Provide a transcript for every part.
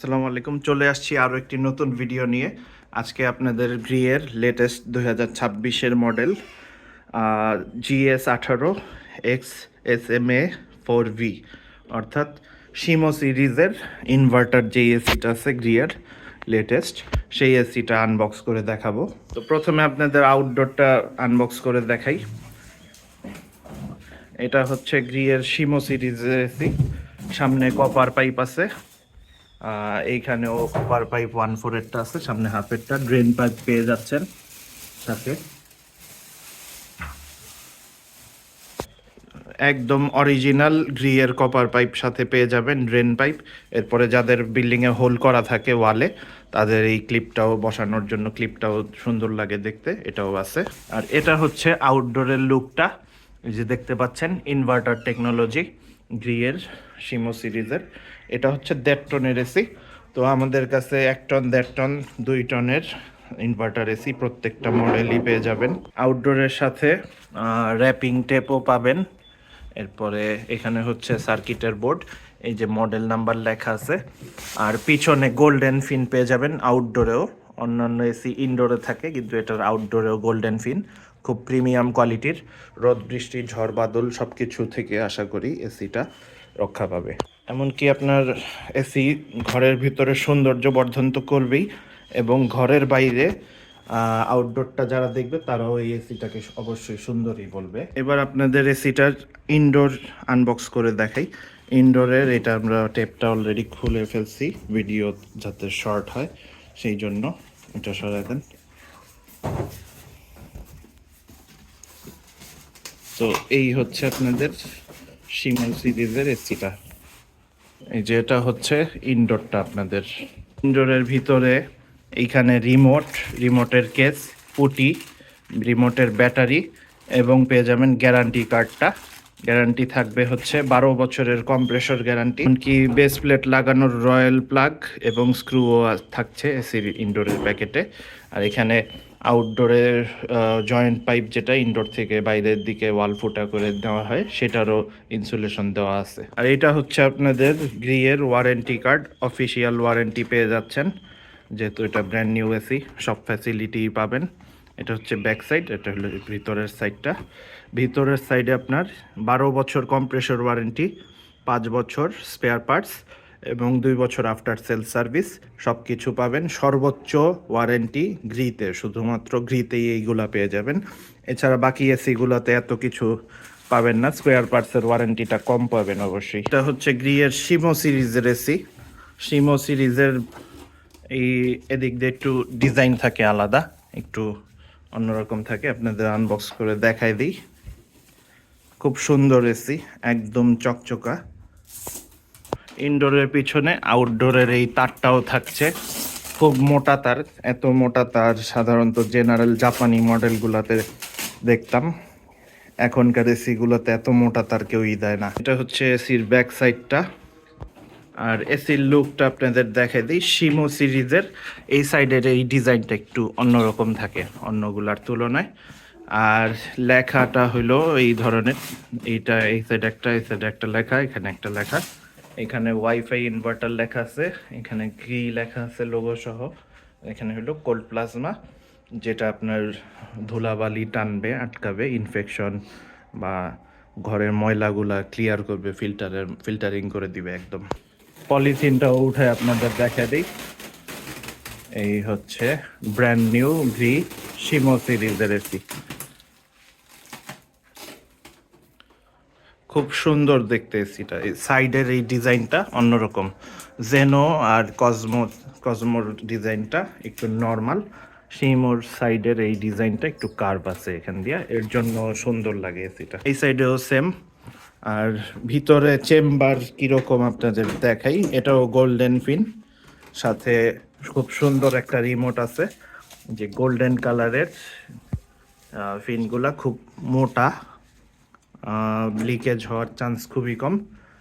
আসসালামু আলাইকুম। চলে আসছি আরও একটি নতুন ভিডিও নিয়ে। আজকে আপনাদের গ্রিয়ের লেটেস্ট দুই হাজার ছাব্বিশের মডেল জিএস আঠারো X S M A four V, অর্থাৎ সিমো সিরিজের ইনভার্টার যে এসিটা আছে গ্রিয়ার লেটেস্ট, সেই এসিটা আনবক্স করে দেখাবো। তো প্রথমে আপনাদের আউটডোরটা আনবক্স করে দেখাই। এটা হচ্ছে গ্রিয়ের সিমো সিরিজের এসি। সামনে কপার পাইপ আছে। এইখানেও কপার পাইপ ওয়ান ফোরেরটা আছে, সামনে হাফেরটা ড্রেন পাইপ পেয়ে যাচ্ছেন সাথে একদম অরিজিনাল গ্রিয়ের কপার পাইপ সাথে পেয়ে যাবেন ড্রেন পাইপ এরপরে যাদের বিল্ডিংয়ে হোল করা থাকে ওয়ালে তাদের এই ক্লিপটাও বসানোর জন্য ক্লিপটাও সুন্দর লাগে দেখতে, এটাও আছে। আর এটা হচ্ছে আউটডোরের লুকটা যে দেখতে পাচ্ছেন ইনভার্টার টেকনোলজি গ্রিয়ের সিমো সিরিজের। এটা হচ্ছে দেড় টনের এসি। তো আমাদের কাছে এক টন, দেড় টন, দুই টনের ইনভার্টার এসি প্রত্যেকটা মডেলই পেয়ে যাবেন। আউটডোরের সাথে র্যাপিং টেপও পাবেন। এরপরে এখানে হচ্ছে সার্কিটের বোর্ড এই যে মডেল নাম্বার লেখা আছে। আর পিছনে গোল্ডেন ফিন পেয়ে যাবেন আউটডোরেও অন্যান্য এসি ইনডোরে থাকে, কিন্তু এটার আউটডোরেও গোল্ডেন ফিন খুব প্রিমিয়াম কোয়ালিটির, রোদ, বৃষ্টি, ঝড়, বাদল সব কিছু থেকে আশা করি এসিটা রক্ষা পাবে। এমনকি আপনার এসি ঘরের ভিতরে সৌন্দর্য বর্ধন তো করবেই এবং ঘরের বাইরে আউটডোরটা যারা দেখবে তারাও এই এসিটাকে অবশ্যই সুন্দরই বলবে। এবার আপনাদের এসিটার ইনডোর আনবক্স করে দেখাই। ইনডোরের এটা আমরা টেপটা অলরেডি খুলে ফেলছি ভিডিও যাতে শর্ট হয়, সেই জন্য এটা সরাই দেন। তো এই হচ্ছে আপনাদের সিমন সিরিজের এসিটা এই যে এটা হচ্ছে ইনডোরটা আপনাদের। ইনডোরের ভিতরে এইখানে রিমোট, রিমোটের কেস, পুটি, রিমোটের ব্যাটারি এবং পেয়ে যাবেন গ্যারান্টি কার্ডটা। গ্যারান্টি থাকবে হচ্ছে বারো বছরের কম্প্রেসর গ্যারান্টি। এমনকি বেস প্লেট লাগানোর রয়্যাল প্লাগ এবং স্ক্রুও থাকছে এসির ইনডোরের প্যাকেটে। আর এখানে আউটডোরের জয়েন্ট পাইপ যেটা ইনডোর থেকে বাইরের দিকে ওয়াল ফুটা করে দেওয়া হয়, সেটারও ইনসুলেশন দেওয়া আছে। আর এটা হচ্ছে আপনাদের গ্রিয়ের ওয়ারেন্টি কার্ড অফিসিয়াল ওয়ারেন্টি পেয়ে যাচ্ছেন। যেহেতু এটা ব্র্যান্ড নিউ এসি সব ফ্যাসিলিটি পাবেন। এটা হচ্ছে ব্যাক সাইড এটা হলো ভিতরের সাইডটা ভিতরের সাইডে আপনার বারো বছর কম্প্রেসর ওয়ারেন্টি পাঁচ বছর স্পেয়ার পার্টস এবং দুই বছর আফটার সেল সার্ভিস সব কিছু পাবেন। সর্বোচ্চ ওয়ারেন্টি গ্রিতে শুধুমাত্র গ্রিতেই এইগুলা পেয়ে যাবেন। এছাড়া বাকি এসিগুলোতে এত কিছু পাবেন না স্কোয়ার পার্টসের ওয়ারেন্টিটা কম পাবেন অবশ্যই। এটা হচ্ছে গ্রিয়ের সিমো সিরিজের এসি সিমো সিরিজের এই এদিক দিয়ে একটু ডিজাইন থাকে আলাদা, একটু অন্যরকম থাকে। আপনাদের আনবক্স করে দেখাই দিই। খুব সুন্দর এসি একদম চকচকা। ইনডোরের পিছনে আউটডোরের এই তারটাও থাকছে। খুব মোটা তার, এত মোটা তার সাধারণত জেনারেল জাপানি মডেলগুলোতে দেখতাম। এখনকার এসিগুলোতে এত মোটা তার কেউই দেয় না। এটা হচ্ছে এসির ব্যাক সাইডটা আর এসির লুকটা আপনাদের দেখাই দিই শিমো সিরিজের এই সাইডের এই ডিজাইনটা একটু অন্যরকম থাকে, অন্যগুলার তুলনায়। আর লেখাটা হলো এই ধরনের। এইটা, এই সাইড একটা, এই সাইড একটা লেখা, এখানে একটা লেখা। এখানে ওয়াইফাই ইনভার্টার লেখা আছে, এখানে গ্রি লেখা আছে লোগো সহ। এখানে হলো কোল্ড প্লাজমা যেটা আপনার ধুলাবালি টানবে, আটকাবে ইনফেকশন বা ঘরের ময়লাগুলা ক্লিয়ার করবে ফিল্টারের ফিল্টারিং করে দিবে একদম। পলিথিনটাও উঠে আপনাদের দেখা দিই। এই হচ্ছে ব্র্যান্ড নিউ গ্রি সিমো সিরিজের এসি খুব সুন্দর দেখতে এসিটা। সাইডের এই ডিজাইনটা অন্যরকম। জেনো আর কসমো কসমোর ডিজাইনটা একটু নর্মাল সিমোর সাইডের এই ডিজাইনটা একটু কার্ভ আছে এখান দিয়ে। এর জন্য সুন্দর লাগে এসিটা। এই সাইডেও সেম আর ভিতরে চেম্বার কীরকম আপনাদের দেখাই, এটাও গোল্ডেন ফিন সাথে খুব সুন্দর একটা রিমোট আছে, যে গোল্ডেন কালারের ফিনগুলা খুব মোটা। লিকেজ হওয়ার চান্স খুবই কম।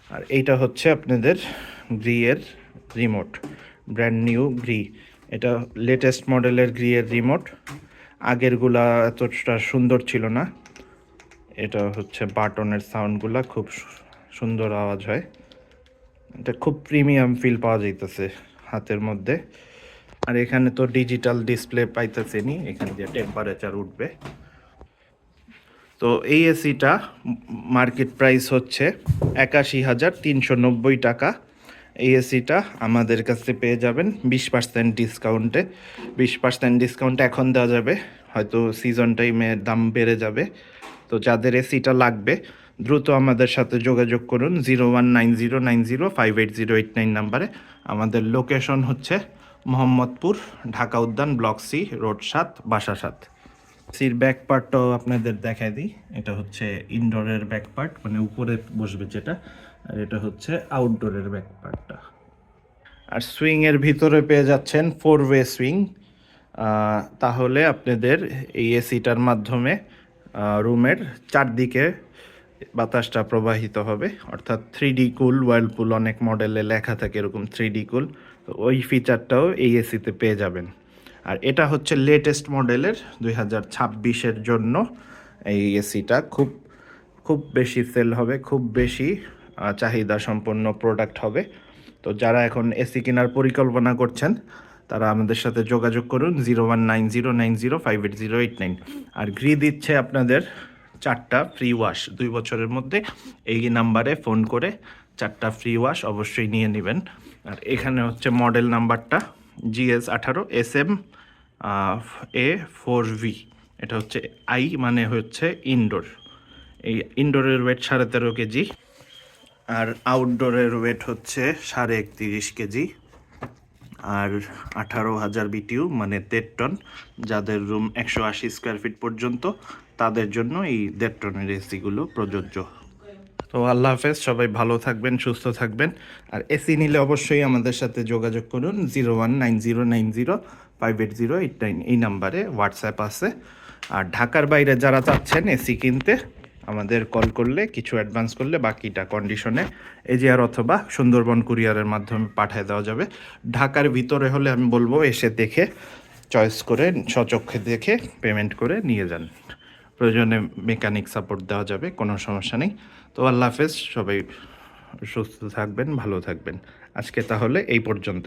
আর এইটা হচ্ছে আপনাদের গ্রিয়ের রিমোট ব্র্যান্ড নিউ গ্রি এটা লেটেস্ট মডেলের গ্রিয়ের রিমোট আগেরগুলা এতটা সুন্দর ছিল না। এটা হচ্ছে বাটনের সাউন্ডগুলা খুব সুন্দর আওয়াজ হয়। এটা খুব প্রিমিয়াম ফিল পাওয়া যাইতেছে হাতের মধ্যে। আর এখানে তো ডিজিটাল ডিসপ্লে পাইতেছে পাইতেছেনি এখান দিয়ে টেম্পারেচার উঠবে। তো এই এসিটা মার্কেট প্রাইস হচ্ছে একাশি হাজার তিনশো নব্বই টাকা। এই এসিটা আমাদের কাছে পেয়ে যাবেন বিশ পার্সেন্ট ডিসকাউন্টে বিশ পার্সেন্ট ডিসকাউন্ট এখন দেওয়া যাবে, হয়তো সিজন টাইমে দাম বেড়ে যাবে। তো যাদের এসিটা লাগবে, দ্রুত আমাদের সাথে যোগাযোগ করুন zero one nine zero nine zero five eight zero eight nine নাম্বারে। আমাদের লোকেশন হচ্ছে মোহাম্মদপুর, ঢাকা উদ্যান, ব্লক সি, রোড সাত, বাসা সাত। সির ব্যাক পার্টটাও আপনাদের দেখাই দিই। এটা হচ্ছে ইনডোরের ব্যাক পার্ট মানে উপরে বসবে যেটা, আর এটা হচ্ছে আউটডোরের ব্যাক পার্টটা আর সুইংয়ের ভিতরে পেয়ে যাচ্ছেন ফোর ওয়ে সুইং তাহলে আপনাদের এই এসিটার মাধ্যমে রুমের চারদিকে বাতাসটা প্রবাহিত হবে। অর্থাৎ থ্রি ডি কুল ওয়ার্লপুল অনেক মডেলে লেখা থাকে এরকম থ্রি ডি কুল। ওই ফিচারটাও এই এসিতে পেয়ে যাবেন। আর এটা হচ্ছে লেটেস্ট মডেলের দুই হাজার ছাব্বিশের জন্য এই এসিটা খুব খুব বেশি সেল হবে, খুব বেশি চাহিদা সম্পন্ন প্রোডাক্ট হবে। তো যারা এখন এসি কেনার পরিকল্পনা করছেন, তারা আমাদের সাথে যোগাযোগ করুন zero one nine zero nine zero five eight zero eight nine আর ঘ্রি দিচ্ছে আপনাদের চারটা ফ্রি ওয়াশ দুই বছরের মধ্যে এই নাম্বারে ফোন করে চারটা ফ্রি ওয়াশ অবশ্যই নিয়ে নেবেন। আর এখানে হচ্ছে মডেল নাম্বারটা জিএস আঠারো S M A four V. এটা হচ্ছে আই মানে হচ্ছে ইনডোর এই ইনডোরের ওয়েট সাড়ে তেরো কেজি আর আউটডোরের ওয়েট হচ্ছে সাড়ে একত্রিশ কেজি। আর আঠারো হাজার বিটিউ মানে দেড় টন, যাদের রুম একশো আশি স্কোয়ার ফিট পর্যন্ত, তাদের জন্য এই দেড় টনের এসিগুলো প্রযোজ্য। তো আল্লাহ হাফেজ, সবাই ভালো থাকবেন, সুস্থ থাকবেন। আর এসি নিলে অবশ্যই আমাদের সাথে যোগাযোগ করুন, zero one nine zero nine zero five eight zero eight nine এই নাম্বারে হোয়াটসঅ্যাপ আছে। আর ঢাকার বাইরে যারা চাচ্ছেন এসি কিনতে, আমাদের কল করলে, কিছু অ্যাডভান্স করলে বাকিটা কন্ডিশনে এজিআর অথবা সুন্দরবন কুরিয়ারের মাধ্যমে পাঠিয়ে দেওয়া যাবে। ঢাকার ভিতরে হলে আমি বলব, এসে দেখে চয়েস করে, সচক্ষে দেখে পেমেন্ট করে নিয়ে যান। প্রয়োজনে মেকানিক সাপোর্ট দেওয়া যাবে, কোনো সমস্যা নেই। তো আল্লাহ হাফেজ, সবাই সুস্থ থাকবেন, ভালো থাকবেন। আজকে তাহলে এই পর্যন্তই।